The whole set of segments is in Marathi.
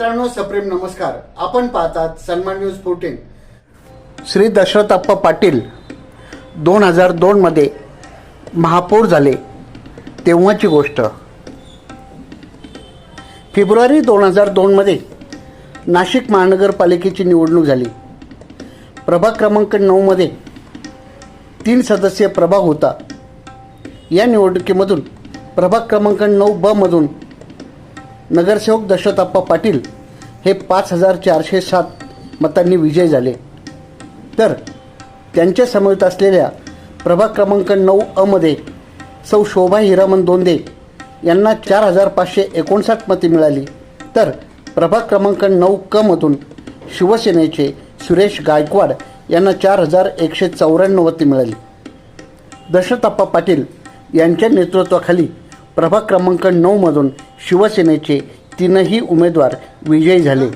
मित्रांनो सप्रेम नमस्कार. आपण पाहतात सन्मान न्यूज फोर्टीन श्री दशरथाप्पा पाटील दोन हजार दोनमध्ये महापौर झाले. तेव्हाची गोष्ट. फेब्रुवारी दोन हजार दोनमध्ये नाशिक महानगरपालिकेची निवडणूक झाली. प्रभाग क्रमांक नऊमध्ये तीन सदस्यीय प्रभाग होता. या निवडणुकीमधून प्रभाग क्रमांक नऊ बमधून नगरसेवक दशरथाप्पा पाटील हे पाच हजार चारशे सात मतांनी विजय झाले. तर त्यांच्या समवेत असलेल्या प्रभाग क्रमांक नऊ अमध्ये सौ शोभा हिरामन दोंदे यांना चार हजार पाचशे एकोणसाठ मते मिळाली. तर प्रभाग क्रमांक नऊ क मधून शिवसेनेचे सुरेश गायकवाड यांना चार हजार एकशे चौऱ्याण्णव मते मिळाली. दशरथाप्पा पाटील यांच्या नेतृत्वाखाली प्रभाग क्रमांक नऊमधून शिवसेनेचे तीनही उमेदवार विजयी झाले.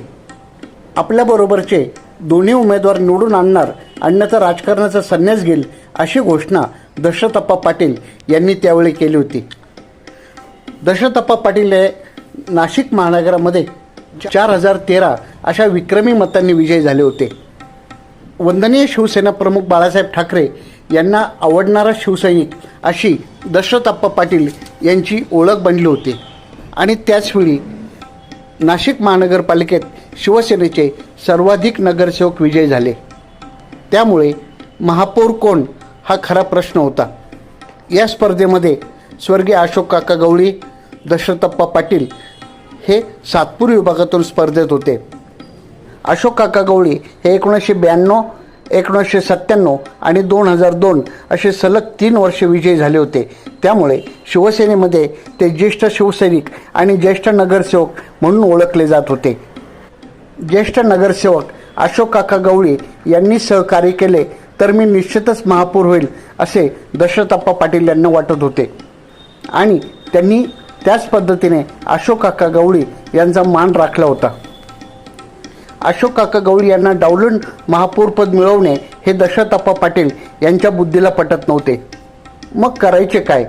आपल्याबरोबरचे दोन्ही उमेदवार निवडून आणणार अन्यथा राजकारणाचा संन्यास घेईल अशी घोषणा दशरथप्पा पाटील यांनी त्यावेळी केली होती. दशरथप्पा पाटील हे नाशिक महानगरामध्ये चार हजार तेरा अशा विक्रमी मतांनी विजयी झाले होते. वंदनीय शिवसेना प्रमुख बाळासाहेब ठाकरे यांना आवडणारा शिवसैनिक अशी दशरथप्पा पाटील यांची ओळख बनली होती. आणि त्याचवेळी नाशिक महानगरपालिकेत शिवसेनेचे सर्वाधिक नगरसेवक विजयी झाले. त्यामुळे महापौर कोण हा खरा प्रश्न होता. या स्पर्धेमध्ये स्वर्गीय अशोक काका गवळी दशरथप्पा पाटील हे सातपूर विभागातून स्पर्धेत होते. अशोक काका गवळी हे एकोणीसशे ब्याण्णव एकोणीसशे सत्त्याण्णव आणि दोन हजार दोन असे सलग तीन वर्षे विजयी झाले होते. त्यामुळे शिवसेनेमध्ये ते ज्येष्ठ शिवसैनिक आणि ज्येष्ठ नगरसेवक म्हणून ओळखले जात होते. ज्येष्ठ नगरसेवक अशोक काका गवळी यांनी सहकार्य केले तर मी निश्चितच महापौर होईल असे दशरथाप्पा पाटील यांना वाटत होते. आणि त्यांनी त्याच पद्धतीने अशोक काका गवळी यांचा मान राखला होता. अशोक काका गवळी यांना डावलून महापौरपद मिळवणे हे दशरथाप्पा पाटील यांच्या बुद्धीला पटत नव्हते. मग करायचे काय?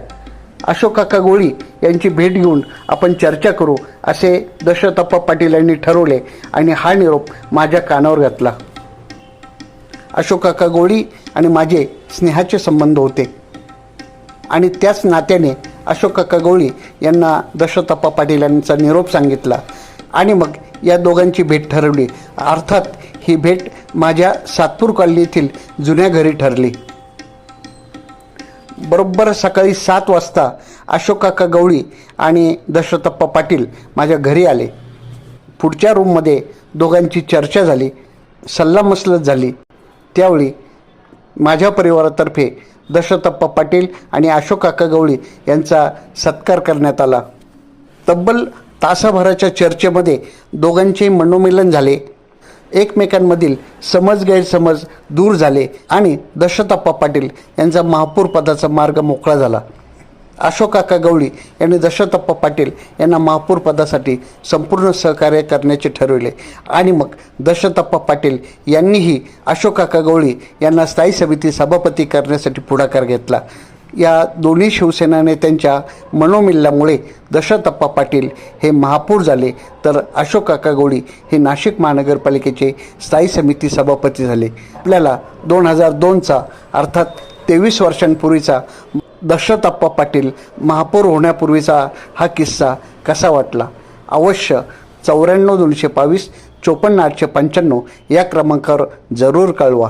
अशोक काका गोळी यांची भेट घेऊन आपण चर्चा करू असे दशरथाप्पा पाटील यांनी ठरवले आणि हा निरोप माझ्या कानावर घातला. अशोक काका गोळी आणि माझे स्नेहाचे संबंध होते. आणि त्याच नात्याने अशोक काका गवळी यांना दशरथप्पा पाटील यांचा निरोप सांगितला. आणि मग या दोघांची भेट ठरवली. अर्थात ही भेट माझ्या सातपूर कॉलनी येथील जुन्या घरी ठरली. बरोबर सकाळी सात वाजता अशोक काका गवळी आणि दशरथप्पा पाटील माझ्या घरी आले. पुढच्या रूममध्ये दोघांची चर्चा झाली सल्लामसलत झाली. त्यावेळी माझ्या परिवारातर्फे दशरथप्पा पाटील आणि अशोक काका गवळी यांचा सत्कार करण्यात आला. तब्बल तासाभराच्या चर्चेमध्ये दोघांचे मनोमिलन झाले. एकमेकांमधील समज गैरसमज दूर झाले आणि दशताप्पा पाटील यांचा महापौर पदाचा मार्ग मोकळा झाला. अशोकाका गवळी यांनी दशरथप्पा पाटील यांना महापौर पदासाठी संपूर्ण सहकार्य करण्याचे ठरविले आणि मग दशरथप्पा पाटील यांनीही अशोकाका गवळी यांना स्थायी समिती सभापती करण्यासाठी पुढाकार घेतला. या दोन्ही शिवसेना नेत्यांच्या मनोमिल्ल्यामुळे दशरथप्पा पाटील हे महापौर झाले. तर अशोक काकागोडी हे नाशिक महानगरपालिकेचे स्थायी समिती सभापती झाले. आपल्याला दोन हजार दोनचा अर्थात तेवीस वर्षांपूर्वीचा दशरथप्पा पाटील महापौर होण्यापूर्वीचा हा किस्सा कसा वाटला? अवश्य चौऱ्याण्णव दोनशे बावीस चोपन्न आठशे पंच्याण्णव या क्रमांकावर जरूर कळवा.